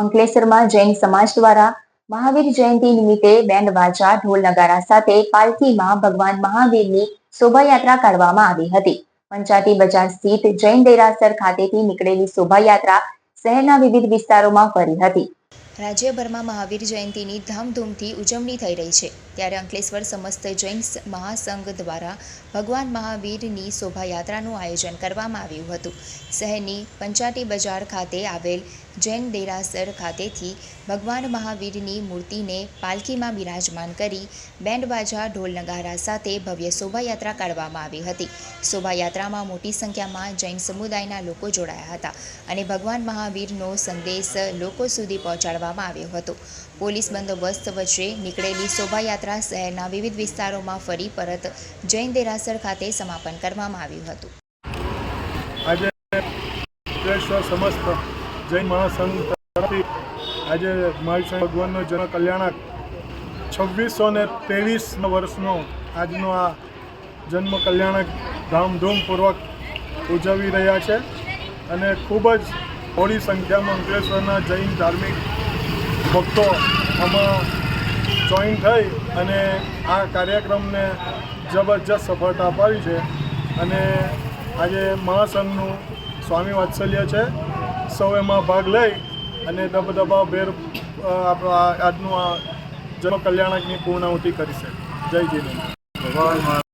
અંકલેશ્વરમાં જૈન સમાજ દ્વારા મહાવીર જયંતિ નિમિત્તે બેન્ડ વાજા, ઢોલ નગારા સાથે પાલખીમાં ભગવાન મહાવીરની શોભાયાત્રા કાઢવામાં આવી હતી. પંચાતી બજાર સ્થિત જૈન દેરાસર ખાતેથી નીકળેલી શોભાયાત્રા શહેરના વિવિધ વિસ્તારોમાં ફરી હતી. રાજ્યભરમાં મહાવીર જયંતિની ધામધૂમથી ઉજવણી થઈ રહી છે. ત્યારે અંકલેશ્વર સમસ્ત જૈન મહાસંઘ દ્વારા ભગવાન મહાવીરની શોભાયાત્રાનું આયોજન કરવામાં આવ્યું હતું. શહેરની પંચાટી બજાર ખાતે આવેલ જૈન દેરાસર ખાતેથી ભગવાન મહાવીરની મૂર્તિને પાલખીમાં બિરાજમાન કરી બેન્ડ બાજા ઢોલ નગારા સાથે ભવ્ય શોભાયાત્રા કાઢવામાં આવી હતી. શોભાયાત્રામાં મોટી સંખ્યામાં જૈન સમુદાયના લોકો જોડાયા હતા અને ભગવાન મહાવીરનો સંદેશ લોકો સુધી પહોંચાડવામાં આવ્યો હતો. પોલીસ બંદોબસ્ત વચ્ચે નીકળેલી શોભાયાત્રા શહેરના વિવિધ વિસ્તારોમાં ફરી પરત જૈન દેરાસર ખાતે સમાપન કરવામાં આવ્યું હતું. જૈન મહાસંઘ તરફથી આજે મહાવીર ભગવાનનો જન કલ્યાણક છવ્વીસો ને ત્રેવીસ વર્ષનો આજનો આ જન્મ કલ્યાણક ધામધૂમપૂર્વક ઉજવી રહ્યા છે અને ખૂબ જ થોડી સંખ્યામાં અંકલેશ્વરના જૈન ધાર્મિક ભક્તો આમાં જોઈન થઈ અને આ કાર્યક્રમને જબરજસ્ત સફળતા અપાવી છે અને આજે મહાસંઘનું સ્વામી વાત્સલ્ય છે. સૌ એમાં ભાગ લઈ અને દબદબા ભેર આજનું આ જન્મ કલ્યાણકની પૂર્ણાહુતિ કરી છે. જય જીને. ભગવાન